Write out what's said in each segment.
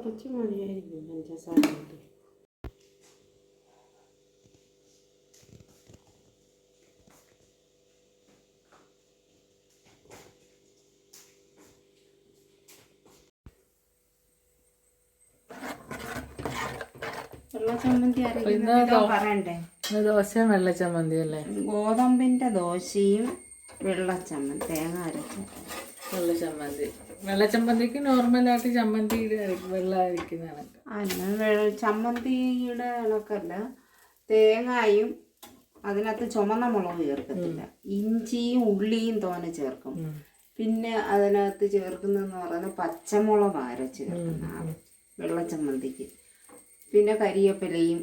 കുറച്ച് മതിയായിരിക്കും പഞ്ചസാര ഇട്ട്. ദോശയും വെള്ള ചമ്മന്തി അല്ലേ ഗോതമ്പിന്റെ ദോശയും വെള്ളച്ചമ്മന്തി തേങ്ങ അരച്ച വെള്ള ചമ്മന്തി. വെള്ള ചമ്മന്തിക്ക് നോർമലായിട്ട് ചമ്മന്തി വെള്ള അരിക്കുന്ന കണക്ക്. അല്ല വെ- ചമ്മന്തിയുടെ കണക്കല്ല. തേങ്ങായും അതിനകത്ത് ചുമന്ന മുളക് ചേർക്കത്തില്ല. ഇഞ്ചിയും ഉള്ളിയും തോന ചേർക്കും. പിന്നെ അതിനകത്ത് ചേർക്കുന്നതെന്ന് പറയുന്നത് പച്ചമുളക് അരച്ച് ചേർക്കുന്ന വെള്ള വെള്ളച്ചമ്മന്തിക്ക് പിന്നെ കരിയേപ്പിലയും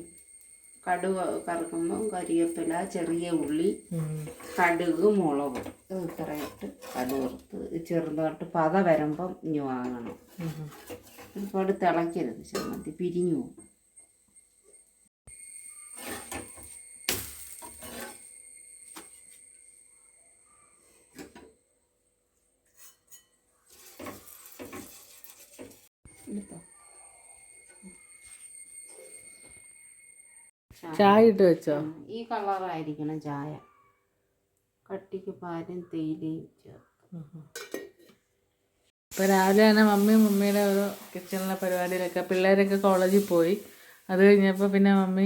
കടുക് കറക്കുമ്പോൾ കരിയപ്പില ചെറിയ ഉള്ളി കടുക് മുളക് ഇത്രയിട്ട് കടുവറുത്ത് ചെറുതായിട്ട് പത വരുമ്പം ഇനി വാങ്ങണം ഒരുപാട് തിളയ്ക്കരുത് ചമ്മന്തി പിരിഞ്ഞു പോകും. ചായ ഇട്ട് വെച്ചോ? ഈ കളറായിരിക്കണം ചായ. കട്ടിക്ക് പാലും തേയിലയും ചേർത്ത്. ഇപ്പൊ രാവിലെ തന്നെ മമ്മിയും മമ്മിയുടെ ഒരു കിച്ചണിലെ പരിപാടിയിലൊക്കെ പിള്ളേരൊക്കെ കോളേജിൽ പോയി. അത് കഴിഞ്ഞപ്പോൾ പിന്നെ മമ്മി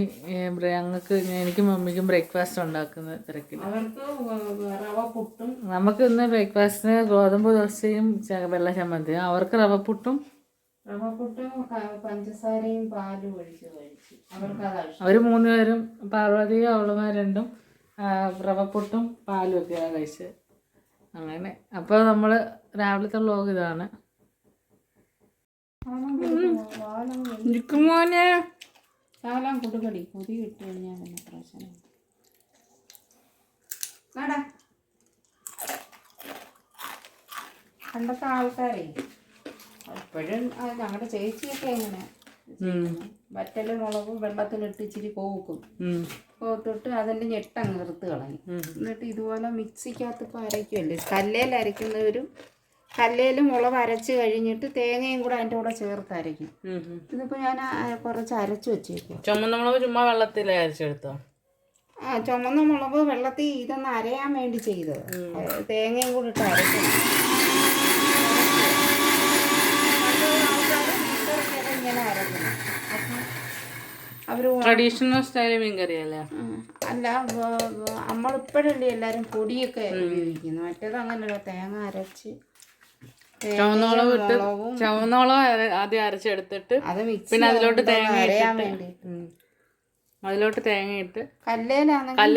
ഞങ്ങൾക്ക് എനിക്കും മമ്മിക്കും ബ്രേക്ക്ഫാസ്റ്റ് ഉണ്ടാക്കുന്ന തിരക്കിൽ നമുക്ക് ഇന്ന് ബ്രേക്ക്ഫാസ്റ്റിന് ഗോതമ്പ് ദോശയും വെള്ള ചമ്മന്തിയും. അവർക്ക് റവപ്പുട്ടും റവ പുട്ടും ക- പഞ്ചസാരയും പാലും ഒഴിച്ച് കഴിച്ചു. അവർ മൂന്നുപേരും പാർവതി അവളുമാർ രണ്ടും റവപ്പുട്ടും പാലും ഒക്കെയാണ് കഴിച്ചത്. അങ്ങനെ. അപ്പോൾ നമ്മൾ രാവിലത്തെ വ്ലോഗ് ഇതാണ്. മോനെ. ശകലം കൊടുക്കടി കൊതി ഇട്ട് കഴിഞ്ഞാൽ പിന്നെ പ്രശ്നം നട പണ്ടത്തെ ആൾക്കാരെ. ഇപ്പോഴും ഞങ്ങളുടെ ചേച്ചിയൊക്കെ എങ്ങനെ വറ്റൽ മുളകും വെള്ളത്തിലിട്ട് ഇച്ചിരി കോവക്കും. കോത്തിട്ട് അതിന്റെ ഞെട്ടങ്ങ് നിർത്ത് കളയും. എന്നിട്ട് ഇതുപോലെ മിക്സിക്കകത്ത് ഇപ്പോൾ അരയ്ക്കുമല്ലേ കല്ലേൽ അരയ്ക്കുന്നവരും കല്ലേൽ മുളക് അരച്ച് കഴിഞ്ഞിട്ട് തേങ്ങയും കൂടെ അതിന്റെ കൂടെ ചേർത്ത് അരയ്ക്കും. ഇതിപ്പോൾ ഞാൻ കുറച്ച് അരച്ച് വെച്ചേക്കും ചുമന്ന മുളക് ചുമ്മാ വെള്ളത്തിൽ അരച്ചെടുത്തോ? ആ ചുമന്ന മുളക് വെള്ളത്തിൽ ഇതൊന്ന് അരയാൻ വേണ്ടി ചെയ്തത്. തേങ്ങയും കൂടെ ഇട്ട് അരയ്ക്കണം പണ്ട് ആൾക്കാര് അരക്കണം അപ്പം അവർ ട്രഡീഷണൽ സ്റ്റൈൽ മീൻകറി അല്ലേ നമ്മളിപ്പോഴല്ലേ എല്ലാവരും പൊടിയൊക്കെ ഉപയോഗിക്കുന്നത്. മറ്റേത് അങ്ങനെയല്ല തേങ്ങ അരച്ച് ചുവന്നോളം ഇട്ട് ചുവന്നോളം ആദ്യം അരച്ചെടുത്തിട്ട് പിന്നെ അതിലോട്ട് തേങ്ങ ഇട്ടിട്ട്. അതിലോട്ട് തേങ്ങ ഇട്ട് കല്ലേലാണെങ്കിൽ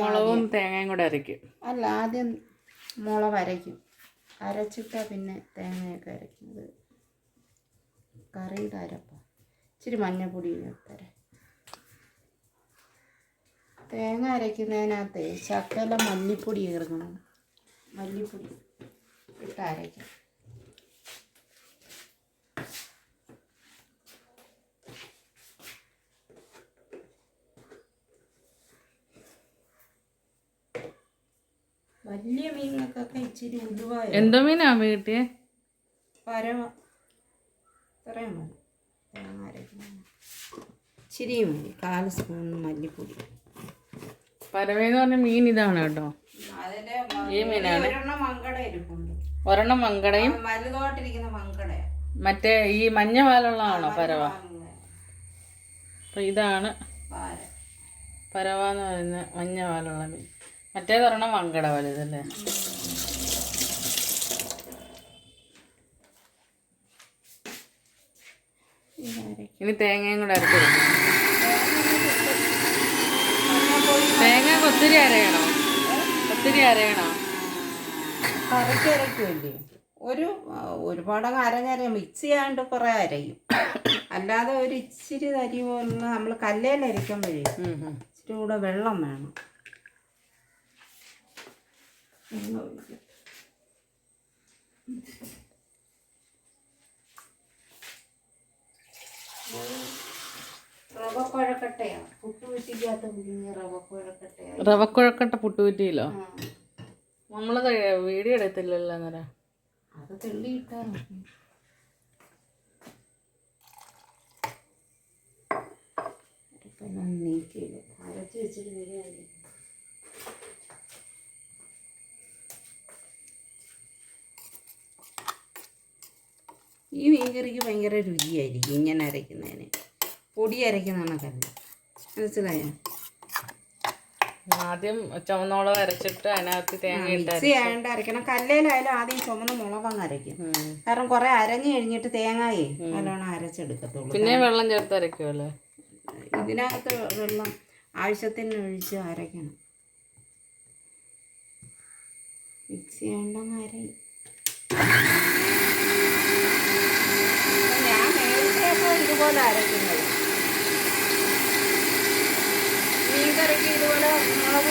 മുളകും തേങ്ങയും കൂടെ അരയ്ക്കും. അല്ല ആദ്യം മുളക് അരയ്ക്കും. അരച്ചിട്ടാ പിന്നെ തേങ്ങയൊക്കെ അരയ്ക്കുന്നത്. കറിയുടെ അരപ്പം. ഇച്ചിരി മഞ്ഞപ്പൊടി തര തേങ്ങ അരയ്ക്കുന്നതിനകത്ത് ചക്കല മല്ലിപ്പൊടി ഇറങ്ങണം മല്ലിപ്പൊടി ഇട്ട് അരയ്ക്കണം. വലിയ മീനുകൾക്കൊക്കെ ഇച്ചിരി ഉലുവായ? എന്തോ മീനാ വീട്ടിയെ പരമ ഇത്രയും മതി. തേങ്ങ അരയ്ക്കണം ഇച്ചിരി മതി. സ്പൂൺ മല്ലിപ്പൊടി. പരവേന്ന് പറഞ്ഞ മീൻ ഇതാണ് കേട്ടോ. ഈ മീനാണ്. ഒരെണ്ണം മങ്കടയും മറ്റേ ഈ മഞ്ഞ പാലുള്ളതാണോ പരവ? അപ്പൊ ഇതാണ് പാര പരവ എന്ന് പറയുന്ന മഞ്ഞ പാലുള്ള മീൻ. മറ്റേത് ഒരെണ്ണം മങ്കട വലുതല്ലേ ഇനി തേങ്ങയും കൂടെ അരച്ചു തേങ്ങ ഒത്തിരി അരയണോ? ഒത്തിരി അരയണോ? കറിക്ക് അരയ്ക്കുമല്ലേ ഒരു ഒരുപാട് അരഞ്ഞര മിക്സ് ചെയ്യാണ്ട് കുറേ അരയും. അല്ലാതെ ഒരു ഇച്ചിരി തരി പോലെ നമ്മൾ ഉം. ഇച്ചിരി കൂടെ വെള്ളം വേണം. വെള്ളം ഒഴിക്കും. റവക്കുഴക്കട്ട പുട്ടുപറ്റിയിലോ നമ്മളത് വീഡിയോ എടുത്തില്ലല്ലോ അന്നേരം. ഈ മീൻകറിക്ക് ഭയങ്കര രുചിയായിരിക്കും ഇങ്ങനെ അരയ്ക്കുന്നതിന്. പൊടി അരയ്ക്കുന്ന കണക്കല്ല മനസ്സിലായോ? ആദ്യം ചുവന്നോളം അരച്ചിട്ട് അതിനകത്ത് തേങ്ങ മിക്സി ആയതുകൊണ്ട് അരക്കണം കല്ലേലായാലും ആദ്യം ചുമന്ന മുളകങ്ങ് അരയ്ക്കും. കാരണം കുറെ അരഞ്ഞു കഴിഞ്ഞിട്ട് തേങ്ങയെ നല്ലോണം അരച്ചെടുക്കത്തുള്ളൂ. പിന്നെ വെള്ളം ചേർത്ത് അരയ്ക്കുമല്ലേ ഇതിനകത്ത് വെള്ളം ആവശ്യത്തിന് ഒഴിച്ച് അരയ്ക്കണം. മിക്സി ആയതുകൊണ്ടങ്ങ് അരയും. ഞാൻ ഇതുപോലെ അരയ്ക്കുന്നത് മീൻകറിക്ക് ഇതുപോലെ മുളക്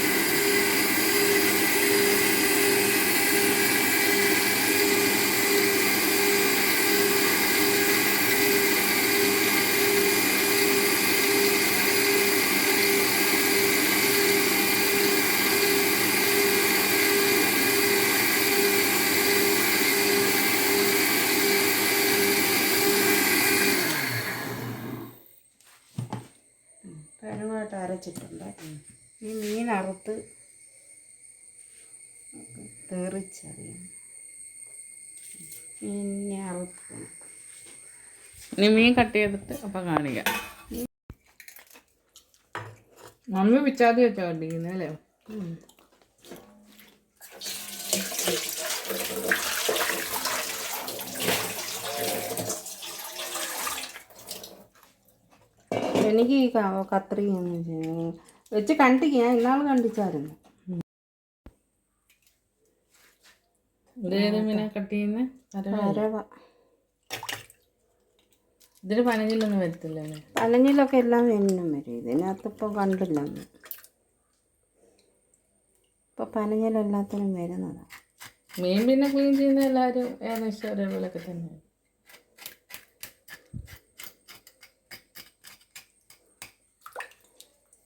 ഈ മീൻ അറുത്ത് തെറിച്ചറിയാം. മീനിനെ അറുത്ത് ഇനി മീൻ കട്ട് ചെയ്തിട്ട് അപ്പം കാണിക്കാം. മമ്മി പിച്ചാതി വെച്ചാ കണ്ടിരിക്കുന്നത് അല്ലേ. എനിക്ക് ഈ ക- കത്രിക ഒന്നും ചെയ്യ- വെച്ച് കണ്ടിക്ക് ഞാൻ ഇന്നാൾ കണ്ടിച്ചായിരുന്നു. ഇതിന് പനഞ്ഞിലൊന്നും പനഞ്ഞിലൊക്കെ എല്ലാം എന്നും വരും. ഇതിനകത്ത് ഇപ്പം കണ്ടില്ല ഇപ്പൊ പനഞ്ഞിലെല്ലാത്തിനും വരുന്നതാണ് മീൻ പിന്നെ ക്ലീൻ ചെയ്യുന്ന എല്ലാവരും ഏകദേശം ഒരേപോലെയൊക്കെ തന്നെയാണ്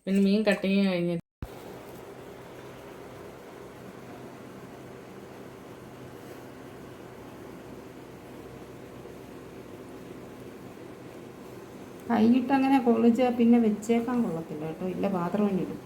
പിന്നെ മീൻ കട്ടിങ് കഴിഞ്ഞിട്ട് കൈയിട്ട് അങ്ങനെ കൊള്ളിച്ചാൽ പിന്നെ വെച്ചേക്കാൻ കൊള്ളത്തില്ല കേട്ടോ. ഇല്ല പാത്രം ഇടും